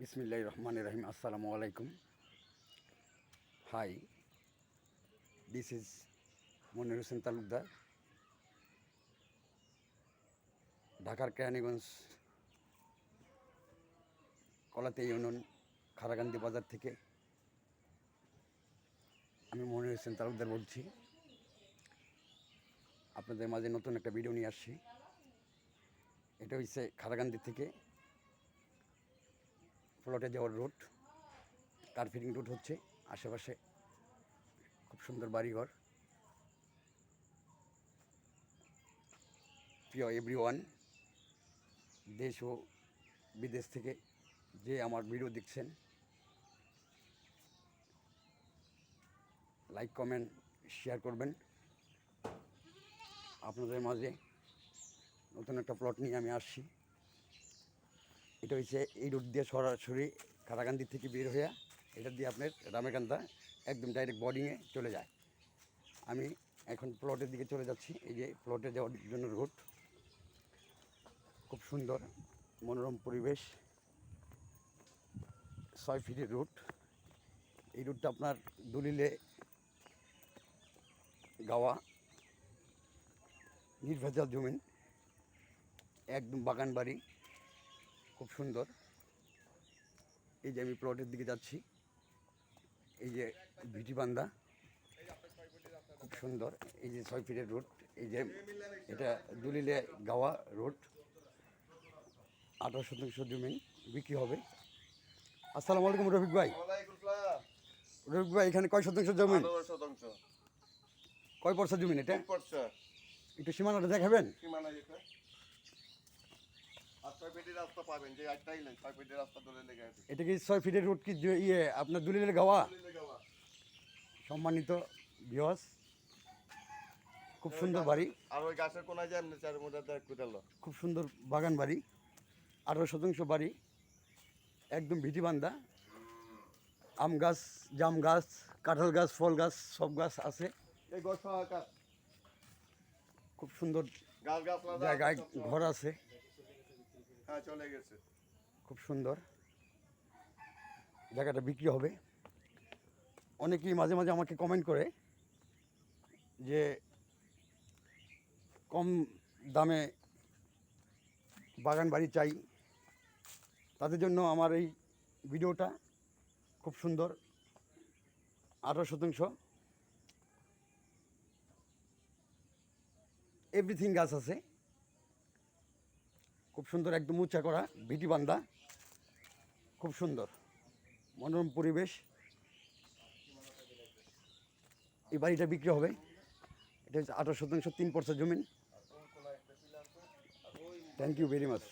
বিসমিল্লাহ রহমান রহিম, আসসালামু আলাইকুম। Hi this is Monir Hossain Talukdar, ঢাকার কেরানীগঞ্জ কলাতে ইউনিয়ন খারাকান্দি বাজার থেকে। আমি মনির হোসেন তালুকদার বলছি, আপনাদের মাঝে নতুন একটা ভিডিও নিয়ে আসছি। এটা হচ্ছে খারাকান্দি থেকে প্লটে যাওয়ার রুট কার ফিটিং রুট হচ্ছে আশেপাশে খুব সুন্দর বাড়িঘর। প্রিয় এভরি ওয়ান দেশ ও বিদেশ থেকে যে আমার ভিডিও দেখছেন লাইক কমেন্ট শেয়ার করবেন। আপনাদের মাঝে নতুন একটা প্লট নিয়ে আমি আসছি। এটা হচ্ছে এই রুট দিয়ে সরাসরি কারাকান্দি থেকে বের হয়ে এটা দিয়ে আপনার রামেকান্দা একদম ডাইরেক্ট বোর্ডিংয়ে চলে যায়। আমি এখন প্লটের দিকে চলে যাচ্ছি, এই যে প্লটে যাওয়ার জন্য রুট খুব সুন্দর, মনোরম পরিবেশ। ছয় ফিটের রুট এই রুটটা আপনার দলিলে গাওয়া। নির্ভেজাল জমিন একদম বাগান বাড়ি খুব সুন্দর। এই যে আমি প্লটের দিকে যাচ্ছি। এই যে ভিটি বান্দা খুব সুন্দর। এই যে ছয় ফিটের রোড এই যে এটা দুলিলে গাওয়া রোড আঠারো শতাংশ জমিন বিক্রি হবে। আসসালামু আলাইকুম রফিক ভাই। রফিক ভাই এখানে কয় শতাংশ জমিন কয় পর্সা জমিন এটা? একটু সীমানাটা দেখাবেন? সীমানা ছয় ফিটের রাস্তা পাবেন, যে আটটা আইলেন, ছয় ফিটের রাস্তা ধরে লেগে আছে। এটা কি ছয় ফিটের রোড কি? ইয়ে আপনার দলিলের গাওয়া? সম্মানিত বিহস খুব সুন্দর বাড়ি। আর ওই গাছের কোনায় যে চার মোটা দেখ খুব সুন্দর বাগান বাড়ি আঠারো শতাংশ বাড়ি একদম ভিটি বান্ধা আম গাছ জাম গাছ কাঁঠাল গাছ ফল গাছ সব গাছ আছে। এই গছ খুব সুন্দর গাছ জায়গায় ঘর আছে। হ্যাঁ, চলে গেছে। খুব সুন্দর। জায়গাটা বিক্রি হবে। অনেকেই মাঝে মাঝে আমাকে কমেন্ট করে যে কম দামে বাগান বাড়ি চাই। তাদের জন্য আমার এই ভিডিওটা খুব সুন্দর। আঠারো শতাংশ। এভরিথিং গাছ আছে। খুব সুন্দর একদম উঁচা করা, ভিটি বান্ধা খুব সুন্দর। মনোরম পরিবেশ। এই বাড়িটা বিক্রি হবে। এটা হচ্ছে আঠারো শতাংশ তিন পর্সা জমিন থ্যাংক ইউ ভেরি মাচ